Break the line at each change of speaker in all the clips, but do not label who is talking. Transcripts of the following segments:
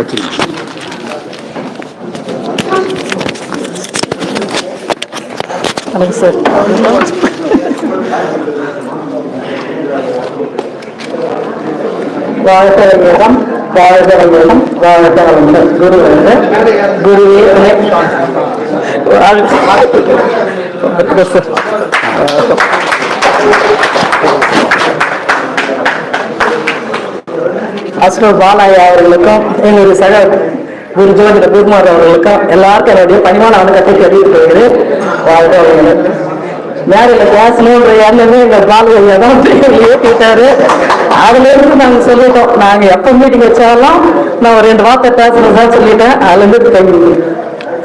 வச்சுக்கலாம்
வணக்கம் சார் வாழ்க வையகம் வாழ்க வாழ்க வளமுடன் குரு வந்து குருவே துணை. சார் அஸ்ரோ பாலாயா அவர்களுக்கும் எங்களுடைய சக குரு ஜோதிட குருமார் அவர்களுக்கும் எல்லாருக்கும் என்னுடைய பணிவான வணக்கத்தை தெரிவித்து வாழ்க வளமுடன். மேடையில் பேசணுன்ற எண்ணமே எங்கள் பாலையா தான் ஏற்றிட்டாரு அதுலேருந்து நாங்கள் சொல்லிட்டோம். நாங்கள் எப்போ மீட்டிங் வச்சாலும் நான் ஒரு ரெண்டு வார்த்தை பேசணும் தான் சொல்லிட்டேன். அதுலேருந்து தங்கி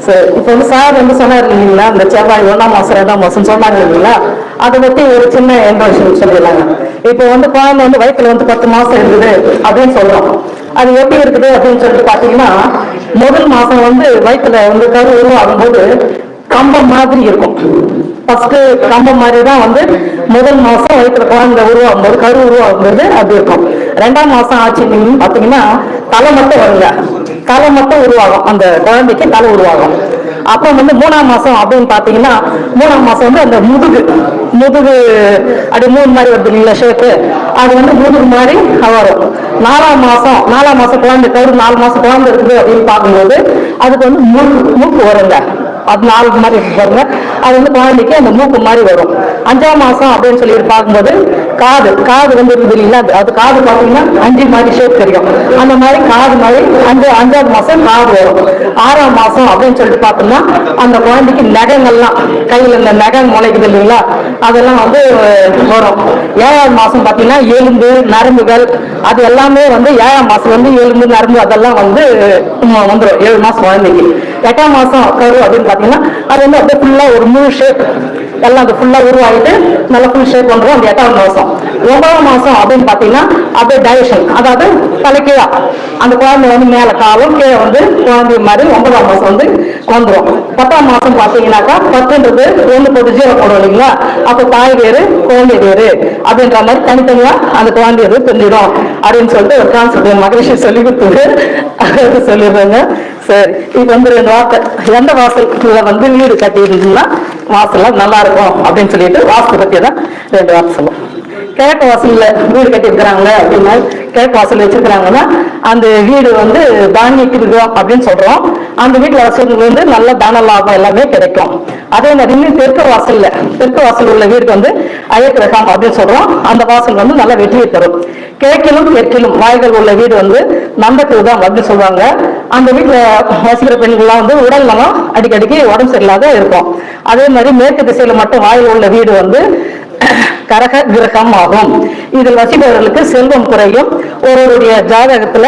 சரி இப்போ வந்து சார் வந்து சொன்னார் இல்லைங்களா? இந்த செவ்வாய் ஒன்றாம் மாதம் ரெண்டாம் மாதம் சொன்னாங்க இல்லைங்களா? அதை பத்தி ஒரு சின்ன இன்ட்ரோஷன் சொல்லிடலாங்க. இப்போ வந்து குழந்தை வந்து வயிற்றுல வந்து பத்து மாசம் இருக்குது அப்படின்னு சொல்றோம். அது எப்படி இருக்குது அப்படின்னு சொல்லிட்டு பாத்தீங்கன்னா முதல் மாசம் வந்து வயிற்றுல வந்து கரு உருவாகும் போது கம்பம் மாதிரி இருக்கும். ஃபர்ஸ்ட் கம்பம் மாதிரி தான் வந்து முதல் மாசம் வயிற்றுல குழந்தை உருவாகும் போது கரு உருவாகும் போது அது இருக்கும். ரெண்டாம் மாசம் ஆச்சுன்னு பாத்தீங்கன்னா தலை மட்டும் வருங்க. தலை மட்டும் உருவாகும். அந்த குழந்தைக்கு தலை உருவாகும். அப்போ வந்து மூணாம் மாசம் அப்படின்னு பாத்தீங்கன்னா மூணாம் மாசம் வந்து அந்த முதுகு முதுகு அப்படி மூணு மாதிரி வருது இல்லைங்களா ஷேப்பு அது வந்து முதுகு மாதிரி வரும். நாலாம் மாசம் நாலாம் மாசம் குழந்தை கரு நாலு மாசம் குழந்தை இருக்குது அப்படின்னு பார்க்கும்போது அதுக்கு வந்து மூக்கு மூக்கு வருங்க. அது நாலு மாதிரி இருக்கு பாருங்க. அது வந்து குழந்தைக்கு அந்த மூக்கு மாதிரி வரும். அஞ்சாம் மாசம் அப்படின்னு சொல்லி பார்க்கும்போது காது காது வந்து இருக்குது இல்லைங்களா? அது- அது காது பார்த்தீங்கன்னா அஞ்சு மாதிரி ஷேப் தெரியும். அந்த மாதிரி காது மாதிரி அஞ்சு அஞ்சாவது மாசம் காது வரும். ஆறாம் மாசம் அப்படின்னு சொல்லிட்டு பார்த்தோம்னா அந்த குழந்தைக்கு நகங்கள்லாம் கையில் இந்த நகம் முளைக்குது இல்லைங்களா? அதெல்லாம் வந்து வரும். ஏழாவது மாசம் பார்த்தீங்கன்னா எலும்பு நரம்புகள் அது எல்லாமே வந்து ஏழாம் மாசம் வந்து எலும்பு நரம்பு அதெல்லாம் வந்து வந்துடும் வந்துரும். ஏழு மாசம் குழந்தைக்கு. எட்டாம் மாசம் கரு அப்படின்னு பார்த்தீங்கன்னா அது வந்து அப்படியே ஃபுல்லா ஒரு முழு ஷேப் எல்லாம் அது ஃபுல்லா உருவாகிட்டு நல்லா ஃபுல் ஷேப் வந்துரும் அந்த எட்டாவது மாசம். ஒன்பதாம் மாசம் அப்படின்னு பார்த்தீங்கன்னா அப்படியே டைஜஷன் அதாவது தலைக்கீழா. அந்த குழந்தை வந்து மேல காலம் கீழே வந்து குழந்தை மாதிரி ஒன்பதாம் மாசம் வந்து வந்துரும். பத்தாம் மாசம் பார்த்தீங்கன்னாக்கா பத்துன்றது ஒன்று போட்டு ஜீரோ போடும் இல்லைங்களா? அப்போ தாய் வேறு குழந்தை வேறு அப்படின்ற மாதிரி தனித்தனியா அந்த குழந்தை வந்து தெரிஞ்சிடும் அப்படின்னு சொல்லிட்டு ஒரு கான்செப்ட் மகிழ்ச்சி சொல்லி கொடுத்தது. சொல்லிடுறாங்க. சரி. இது வந்து ரெண்டு வார்த்தை எந்த வாசல்ல வந்து வீடு கட்டியிருந்தீங்கன்னா வாசல்லாம் நல்லா இருக்கும் அப்படின்னு சொல்லிட்டு வாசல் பத்தி தான் ரெண்டு வார்த்தை சொல்லுவோம். கிழக்கு வாசல்ல வீடு கட்டிருக்கிறாங்க அப்படின்னா கிழக்கு வாசல் வச்சிருக்கிறாங்கன்னா அந்த வீடு வந்து தானிய கிருகம் அப்படின்னு சொல்றோம். அந்த வீட்டுல வசதி வந்து நல்ல தன லாபம் எல்லாமே கிடைக்கும். அதே மாதிரி இன்னும் தெற்கு வாசல்ல தெற்கு வாசல் உள்ள வீடு வந்து அயக்கிரகம் அப்படின்னு சொல்றோம். அந்த வாசல் வந்து நல்ல வெற்றியை தரும். கிழக்கிலும் தெற்கிலும் வாய்கள் உள்ள வீடு வந்து நந்தக்கிருதம் அப்படின்னு சொல்லுவாங்க அந்த வீட்டுல வசிக்கிற பெண்கள்லாம் வந்து உடல் நலம் அடிக்கடிக்கு உடம்பு சரியில்லாத இருக்கும். அதே மாதிரி மேற்கு திசையில மட்டும் வாயில் உள்ள வீடு வந்து கரக கிரகம் ஆகும் இதில் வசிப்பவர்களுக்கு செல்வம் குறையும். ஒருவருடைய ஜாதகத்துல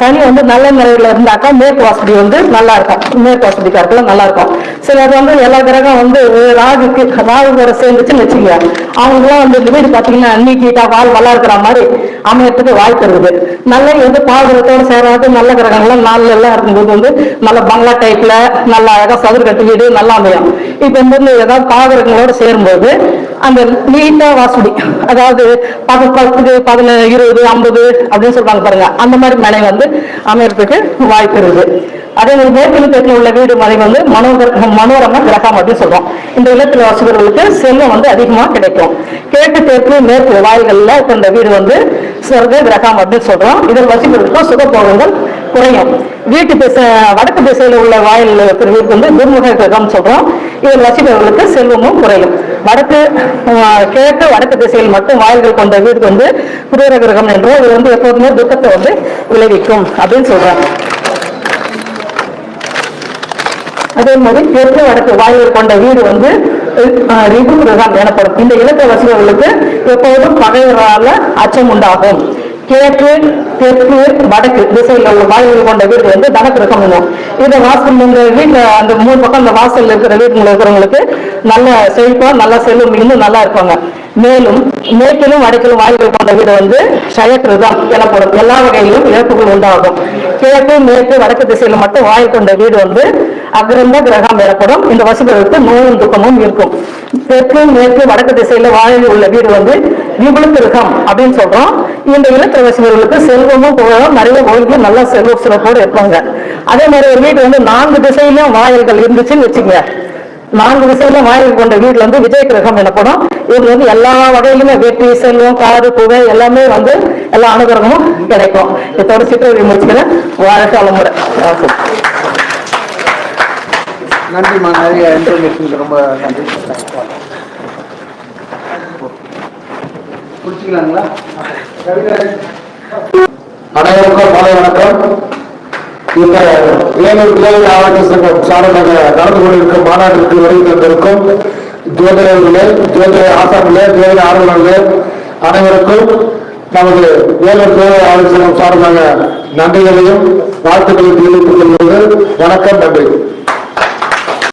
சனி வந்து நல்ல நிலையில இருந்தாக்கா மேற்கு வசதி வந்து நல்லா இருக்கும். மேற்கு வசதிக்காரர்கள் நல்லா இருக்கும். சிலர் வந்து எல்லா கிரகம் வந்து ராகுக்கு ராகு கூட சேர்ந்துச்சுன்னு வச்சுங்க அவங்களாம் வந்து இந்த வீடு பார்த்தீங்கன்னா நீட்டா வாழ் நல்லா இருக்கிற மாதிரி அமையறதுக்கு வாய்ப்பு இருக்குது. நல்ல வந்து பாதுகாத்தோடு சேராது நல்ல கிரகங்கள்லாம் நாலு எல்லாம் இருக்கும்போது வந்து நல்ல பங்களா டைப்ல நல்ல அழகா சதுர கட்டு வீடு நல்லா அமையும். இப்போ வந்து ஏதாவது பாதகங்களோட சேரும்போது அந்த நீட்டா வாசுடி அதாவது பத்து பத்து பதினேழு இருபது ஐம்பது அப்படின்னு சொல்றாங்க பாருங்க அந்த மாதிரி மனைவி வந்து அமையறதுக்கு வாய்ப்பு இருக்குது. அதே மாதிரி மேற்கு தெற்கில் உள்ள வீடு மனை வந்து மனோகர் மனோரம கிரகம் அப்படின்னு சொல்றோம். இந்த இல்லத்தில் வசிப்பவர்களுக்கு செல்வம் வந்து அதிகமா கிடைக்கும். கிழக்கு தெற்கு மேற்கு வாய்கள்ல இந்த வீடு வந்து சொர்க்க கிரகம் அப்படின்னு சொல்றோம். இதில் வசிப்பவர்களுக்கும் சுகபோகங்கள் குறையும். வீட்டு திசை வடக்கு திசையில் உள்ள வாயில் இருக்கிற வீடு வந்து துர்முக கிரகம் சொல்றோம். இதில் வசிப்பவர்களுக்கு செல்வமும் குறையும். வடக்கு கிழக்கு வடக்கு திசையில் மட்டும் வாயில்கள் கொண்ட வீடு வந்து குரூர கிரகம் என்றோ இது வந்து எப்போதுமே துக்கத்தை வந்து விளைவிக்கும் அப்படின்னு சொல்றாங்க. அதே மாதிரி தெற்கு வடக்கு வாயில் கொண்ட வீடு வந்து ரிபு கிரகம் எனப்படும். இந்த இலக்க வசிப்பவர்களுக்கு எப்போதும் பகைவரால அச்சம் உண்டாகும். கிழக்கு தெற்கு வடக்கு திசையில் உள்ள வாயில்கள் கொண்ட வீடு வந்து தனக்கிரகம் என்னும் இந்த வாசல் இந்த வீட்டில் அந்த மூணு பக்கம் அந்த வாசல் இருக்கிற வீட்டுல இருக்கிறவங்களுக்கு நல்ல செழிப்பா நல்ல செல்லும் இன்னும் நல்லா இருப்பாங்க. மேலும் மேற்கிலும் வடக்கிலும் வாயில்கள் கொண்ட வீடு வந்து சயக்கிருதம் எனப்படும். எல்லா வகையிலும் இழப்புகள் உண்டாகும். கிழக்கு மேற்கு வடக்கு திசையில மட்டும் வாயில் கொண்ட வீடு வந்து அகிரந்த கிரகம் எனப்படும். இந்த வசிப்பதற்கு நோயும் துக்கமும் இருக்கும். தெற்கு மேற்கு வடக்கு திசையில வாயில் உள்ள வீடு வந்து விபுலத்திருகம் அப்படின்னு சொல்றோம். இந்த இல்லத்தரவாசிகளுக்கு செல்வமும் புகழும் நிறைய ஒழுங்கு நல்லா செல்வ சிறப்போடு இருப்பாங்க. அதே மாதிரி ஒரு வீட்டு வந்து நான்கு திசையிலும் வாயில்கள் இருந்துச்சுன்னு வச்சுங்க நான்கு திசையிலும் வாயில் கொண்ட வீட்டுல வந்து விஜய கிரகம் எனப்படும். இதுல வந்து எல்லா வகையிலுமே வெற்றி செல்வம் காடு புகை எல்லாமே வந்து எல்லா அனுகிரகமும் கிடைக்கும். இதோட சிற்றவை முடிச்சுக்கிறேன். வாழ்க்கை முறை.
நன்றிம்மா நிறைய இன்ஃபர்மேஷனுக்கு ரொம்ப நன்றி. முடிச்சுக்கலாங்களா
அனைவருக்கும் மாலை வணக்கம். இந்த வேலூர் வேலூர் ஆரோக்கிய சங்கம் சார்பாக நடந்து கொண்டிருக்கும் மாநாட்டிற்கு வருகை தந்திருக்கும் ஜோதிடர்களே ஜோதிட ஆசான்களே ஜோதிட ஆர்வலர்களே அனைவருக்கும் நமது வேலூர் வேலூர் ஆரோக்கிய சங்கம் சார்பாக நன்றிகளையும் வாழ்த்துக்களையும் தெரிவித்துக் கொள்வது வணக்கம் நன்றி.